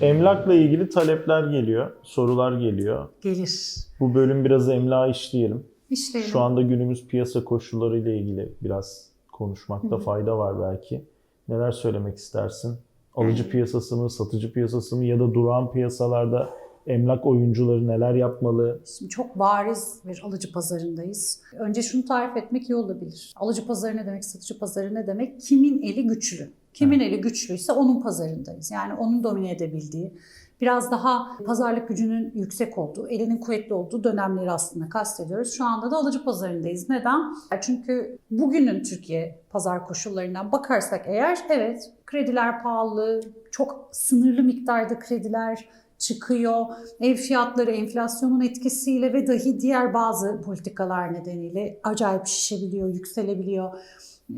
Emlakla ilgili talepler geliyor, sorular geliyor. Gelir. Bu bölüm biraz emlak işleyelim. İşleyelim. Şu anda günümüz piyasa koşulları ile ilgili biraz konuşmakta fayda var belki. Neler söylemek istersin? Alıcı piyasası mı, satıcı piyasası mı ya da duran piyasalarda emlak oyuncuları neler yapmalı? Şimdi çok bariz bir alıcı pazarındayız. Önce şunu tarif etmek iyi olabilir. Alıcı pazarı ne demek, satıcı pazarı ne demek? Kimin eli güçlü? Kimin eli güçlüyse onun pazarındayız. Yani onun domine edebildiği, biraz daha pazarlık gücünün yüksek olduğu, elinin kuvvetli olduğu dönemleri aslında kastediyoruz. Şu anda da alıcı pazarındayız. Neden? Çünkü bugünün Türkiye pazar koşullarından bakarsak eğer evet krediler pahalı, çok sınırlı miktarda krediler çıkıyor. Ev fiyatları enflasyonun etkisiyle ve dahi diğer bazı politikalar nedeniyle acayip şişebiliyor, yükselebiliyor.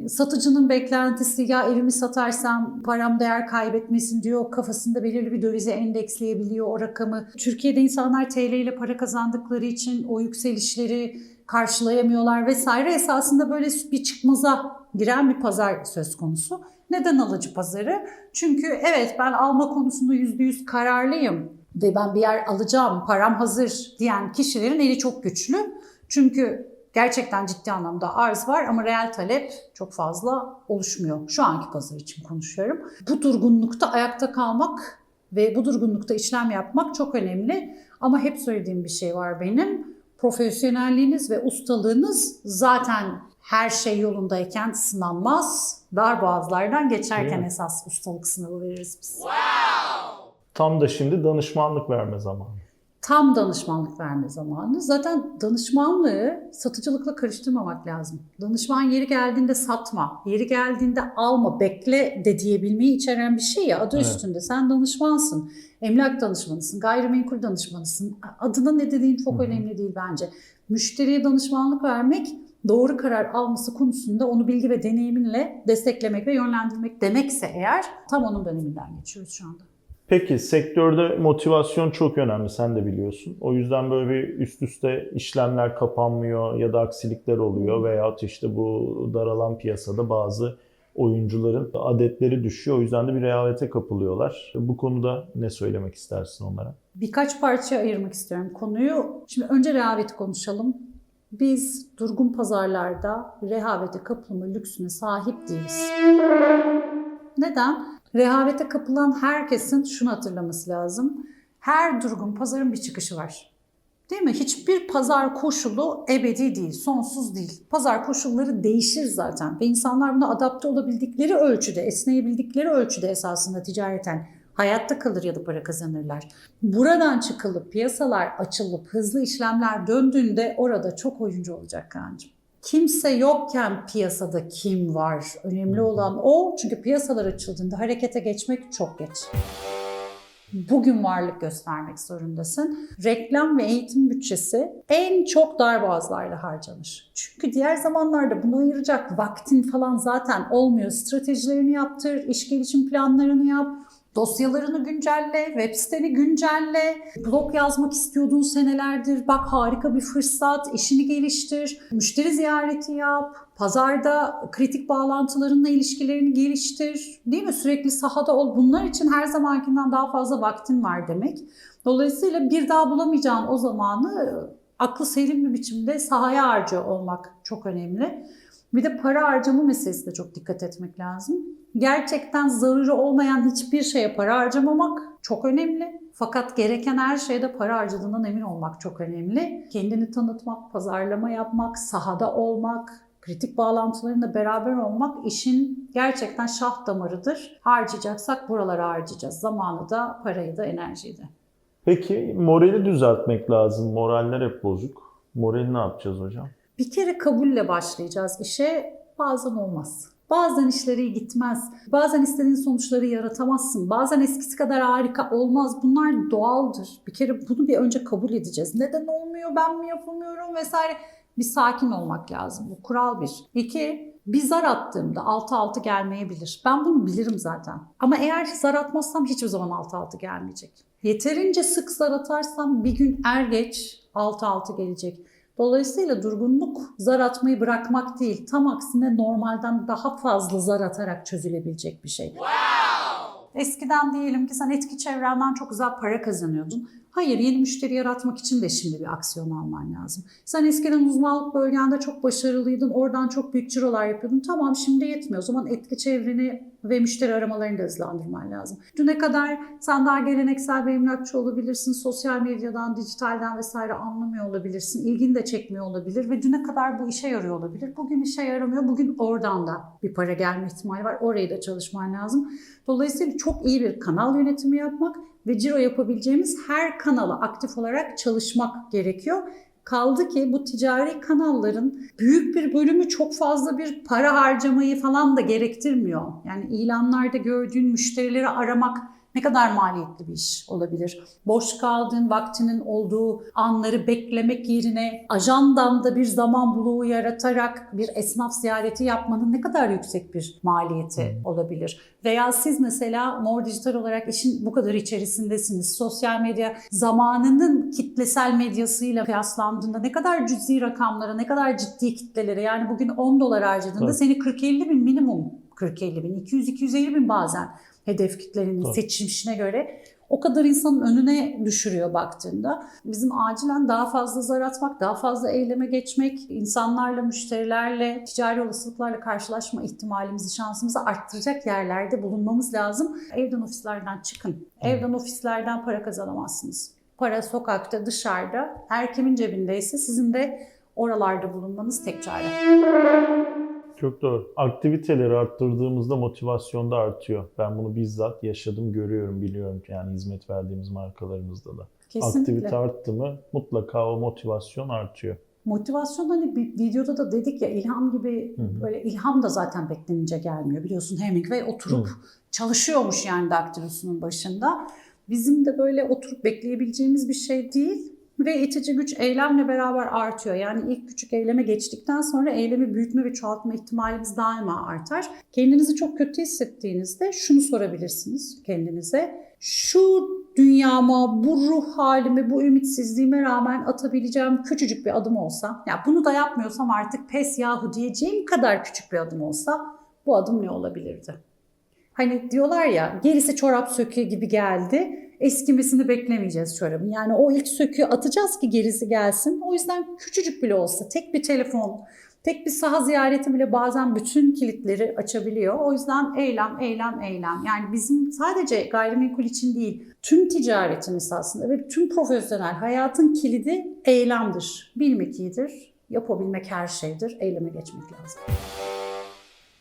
Satıcının beklentisi ya evimi satarsam param değer kaybetmesin diyor. Kafasında belirli bir dövize endeksleyebiliyor o rakamı. Türkiye'de insanlar TL ile para kazandıkları için o yükselişleri karşılayamıyorlar vesaire. Esasında böyle bir çıkmaza giren bir pazar söz konusu. Neden alıcı pazarı? Çünkü evet ben alma konusunda %100 kararlıyım ve ben bir yer alacağım, param hazır diyen kişilerin eli çok güçlü. Çünkü gerçekten ciddi anlamda arz var ama reel talep çok fazla oluşmuyor. Şu anki pazar için konuşuyorum. Bu durgunlukta ayakta kalmak ve bu durgunlukta işlem yapmak çok önemli. Ama hep söylediğim bir şey var benim. Profesyonelliğiniz ve ustalığınız zaten her şey yolundayken sınanmaz. Dar boğazlardan geçerken esas ustalık sınavı veririz biz. Tam da şimdi danışmanlık verme zamanı. Tam danışmanlık verme zamanı. Zaten danışmanlığı satıcılıkla karıştırmamak lazım. Danışman yeri geldiğinde satma, yeri geldiğinde alma, bekle de diyebilmeyi içeren bir şey ya adı Evet. üstünde. Sen danışmansın, emlak danışmanısın, gayrimenkul danışmanısın. Adına ne dediğin çok Hı hı. önemli değil bence. Müşteriye danışmanlık vermek doğru karar alması konusunda onu bilgi ve deneyiminle desteklemek ve yönlendirmek demekse eğer tam onun döneminden geçiyoruz şu anda. Peki sektörde motivasyon çok önemli sen de biliyorsun. O yüzden böyle bir üst üste işlemler kapanmıyor ya da aksilikler oluyor veyahut işte bu daralan piyasada bazı oyuncuların adetleri düşüyor. O yüzden de bir rehavete kapılıyorlar. Bu konuda ne söylemek istersin onlara? Birkaç parçaya ayırmak istiyorum konuyu. Şimdi önce rehaveti konuşalım. Biz durgun pazarlarda rehavete kapılma lüksüne sahip değiliz. Neden? Rehavete kapılan herkesin şunu hatırlaması lazım. Her durgun pazarın bir çıkışı var. Değil mi? Hiçbir pazar koşulu ebedi değil, sonsuz değil. Pazar koşulları değişir zaten ve insanlar buna adapte olabildikleri ölçüde, esneyebildikleri ölçüde esasında ticareten hayatta kalır ya da para kazanırlar. Buradan çıkılıp piyasalar açılıp hızlı işlemler döndüğünde orada çok oyuncu olacak Kaan'cığım. Kimse yokken piyasada kim var? Önemli olan o. Çünkü piyasalar açıldığında harekete geçmek çok geç. Bugün varlık göstermek zorundasın. Reklam ve eğitim bütçesi en çok darboğazlarla harcanır. Çünkü diğer zamanlarda bunu ayıracak vaktin falan zaten olmuyor. Stratejilerini yaptır, iş gelişim planlarını yap, Dosyalarını güncelle, web siteni güncelle, blog yazmak istiyordun senelerdir. Bak harika bir fırsat, işini geliştir, müşteri ziyareti yap, pazarda kritik bağlantılarınla ilişkilerini geliştir. Değil mi? Sürekli sahada ol. Bunlar için her zamankinden daha fazla vaktin var demek. Dolayısıyla bir daha bulamayacağın o zamanı aklı selim bir biçimde sahaya harcıyor olmak çok önemli. Bir de para harcama meselesine çok dikkat etmek lazım. Gerçekten zararı olmayan hiçbir şeye para harcamamak çok önemli. Fakat gereken her şeyde para harcadığından emin olmak çok önemli. Kendini tanıtmak, pazarlama yapmak, sahada olmak, kritik bağlantılarında beraber olmak işin gerçekten şah damarıdır. Harcayacaksak buralara harcayacağız. Zamanı da, parayı da, enerjiyi de. Peki morali düzeltmek lazım. Moraller hep bozuk. Morali ne yapacağız hocam? Bir kere kabulle başlayacağız işe. Bazen olmaz. Bazen işleri gitmez. Bazen istediğin sonuçları yaratamazsın. Bazen eskisi kadar harika olmaz. Bunlar doğaldır. Bir kere bunu bir önce kabul edeceğiz. Neden olmuyor, ben mi yapamıyorum vesaire. Bir sakin olmak lazım. Bu kural bir. İki, bir zar attığımda 6-6 gelmeyebilir. Ben bunu bilirim zaten. Ama eğer zar atmazsam hiçbir zaman 6-6 gelmeyecek. Yeterince sık zar atarsam bir gün er geç 6-6 gelecek. Dolayısıyla durgunluk zar atmayı bırakmak değil. Tam aksine normalden daha fazla zar atarak çözülebilecek bir şey. Eskiden diyelim ki sen etki çevrenden çok güzel para kazanıyordun. Hayır, yeni müşteri yaratmak için de şimdi bir aksiyon alman lazım. Sen eskiden uzmanlık bölgende çok başarılıydın, oradan çok büyük cirolar yapıyordun. Tamam şimdi yetmiyor. O zaman etki çevreni ve müşteri aramalarını da hızlandırman lazım. Düne kadar sen daha geleneksel bir emlakçı olabilirsin, sosyal medyadan, dijitalden vesaire anlamıyor olabilirsin, ilgini de çekmiyor olabilir ve düne kadar bu işe yarıyor olabilir. Bugün işe yaramıyor, bugün oradan da bir para gelme ihtimali var. Orayı da çalışman lazım. Dolayısıyla çok iyi bir kanal yönetimi yapmak ve ciro yapabileceğimiz her kanala aktif olarak çalışmak gerekiyor. Kaldı ki bu ticari kanalların büyük bir bölümü çok fazla bir para harcamayı falan da gerektirmiyor. Yani ilanlarda gördüğün müşterileri aramak ne kadar maliyetli bir iş olabilir? Boş kaldığın vaktinin olduğu anları beklemek yerine ajandanda bir zaman buluğu yaratarak bir esnaf ziyareti yapmanın ne kadar yüksek bir maliyeti olabilir? Veya siz mesela Mor Dijital olarak işin bu kadar içerisindesiniz. Sosyal medya zamanının kitlesel medyasıyla kıyaslandığında ne kadar cüzi rakamlara, ne kadar ciddi kitlelere yani bugün 10 dolar harcadığında Tabii. seni 40-50 bin minimum 40-50 bin, 200-250 bin bazen hedef kitlerinin Tabii. seçilmişine göre o kadar insanın önüne düşürüyor baktığında. Bizim acilen daha fazla zar atmak, daha fazla eyleme geçmek, insanlarla, müşterilerle, ticari olasılıklarla karşılaşma ihtimalimizi, şansımızı arttıracak yerlerde bulunmamız lazım. Evden ofislerden çıkın. Evden ofislerden para kazanamazsınız. Para sokakta, dışarıda, her kimin cebindeyse sizin de oralarda bulunmanız tek çare. Çok doğru. Aktiviteleri arttırdığımızda motivasyon da artıyor. Ben bunu bizzat yaşadım, görüyorum, biliyorum yani hizmet verdiğimiz markalarımızda da. Kesinlikle. Aktivite arttı mı mutlaka o motivasyon artıyor. Motivasyon hani bir videoda da dedik ya ilham gibi Hı hı. böyle ilham da zaten beklenince gelmiyor. Biliyorsun Hemingway oturup Hı. çalışıyormuş yani daktilosunun başında. Bizim de böyle oturup bekleyebileceğimiz bir şey değil ve itici güç eylemle beraber artıyor. Yani ilk küçük eyleme geçtikten sonra eylemi büyütme ve çoğaltma ihtimalimiz daima artar. Kendinizi çok kötü hissettiğinizde şunu sorabilirsiniz kendinize. Şu dünyama, bu ruh halime, bu ümitsizliğime rağmen atabileceğim küçücük bir adım olsa, ya bunu da yapmıyorsam artık pes yahu diyeceğim kadar küçük bir adım olsa bu adım ne olabilirdi? Hani diyorlar ya gerisi çorap söküğü gibi geldi. Eskimesini beklemeyeceğiz çorabın. Yani o ilk söküğü atacağız ki gerisi gelsin. O yüzden küçücük bile olsa tek bir telefon, tek bir saha ziyareti bile bazen bütün kilitleri açabiliyor. O yüzden eylem, eylem, eylem. Yani bizim sadece gayrimenkul için değil, tüm ticaretin esasında ve tüm profesyonel hayatın kilidi eylemdir. Bilmek iyidir, yapabilmek her şeydir. Eyleme geçmek lazım.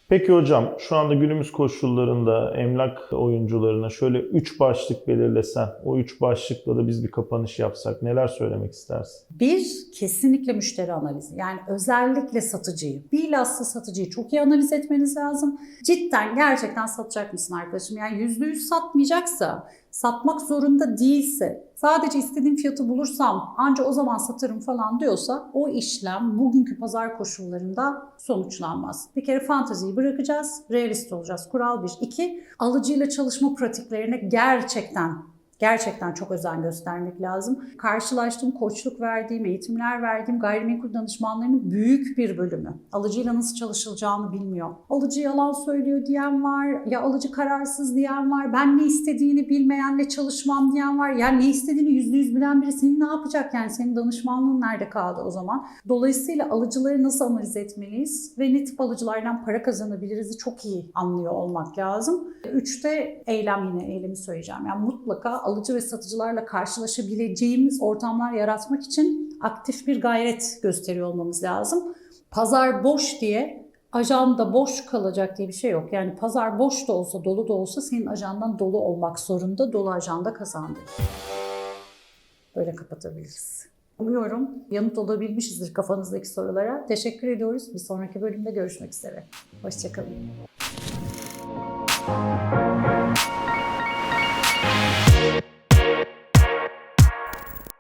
Peki hocam şu anda günümüz koşullarında emlak oyuncularına şöyle 3 başlık belirlesen, o 3 başlıkla da biz bir kapanış yapsak neler söylemek istersin? Bir, kesinlikle müşteri analizi. Yani özellikle satıcıyı. Bilhassa satıcıyı çok iyi analiz etmeniz lazım. Cidden gerçekten satacak mısın arkadaşım? Yani yüzde yüz satmayacaksa, satmak zorunda değilse, sadece istediğim fiyatı bulursam anca o zaman satarım falan diyorsa o işlem bugünkü pazar koşullarında sonuçlanmaz. Bir kere fanteziyi bırakacağız, realist olacağız. Kural bir. İki, alıcıyla çalışma pratiklerine gerçekten Gerçekten çok özen göstermek lazım. Karşılaştığım, koçluk verdiğim, eğitimler verdiğim gayrimenkul danışmanlarının büyük bir bölümü alıcıyla nasıl çalışılacağını bilmiyor. Alıcı yalan söylüyor diyen var, ya alıcı kararsız diyen var, ben ne istediğini bilmeyenle çalışmam diyen var. Yani ne istediğini yüzde yüz bilen biri senin ne yapacak yani senin danışmanlığın nerede kaldı o zaman? Dolayısıyla alıcıları nasıl analiz etmeliyiz ve ne tip alıcılardan para kazanabiliriz'i çok iyi anlıyor olmak lazım. Üçte eylem yine eylemi söyleyeceğim. Yani mutlaka alıcı ve satıcılarla karşılaşabileceğimiz ortamlar yaratmak için aktif bir gayret gösteriyor olmamız lazım. Pazar boş diye ajanda boş kalacak diye bir şey yok. Yani pazar boş da olsa dolu da olsa senin ajandan dolu olmak zorunda. Dolu ajanda kazandı. Böyle kapatabiliriz. Umuyorum yanıt olabilmişizdir kafanızdaki sorulara. Teşekkür ediyoruz. Bir sonraki bölümde görüşmek üzere. Hoşçakalın.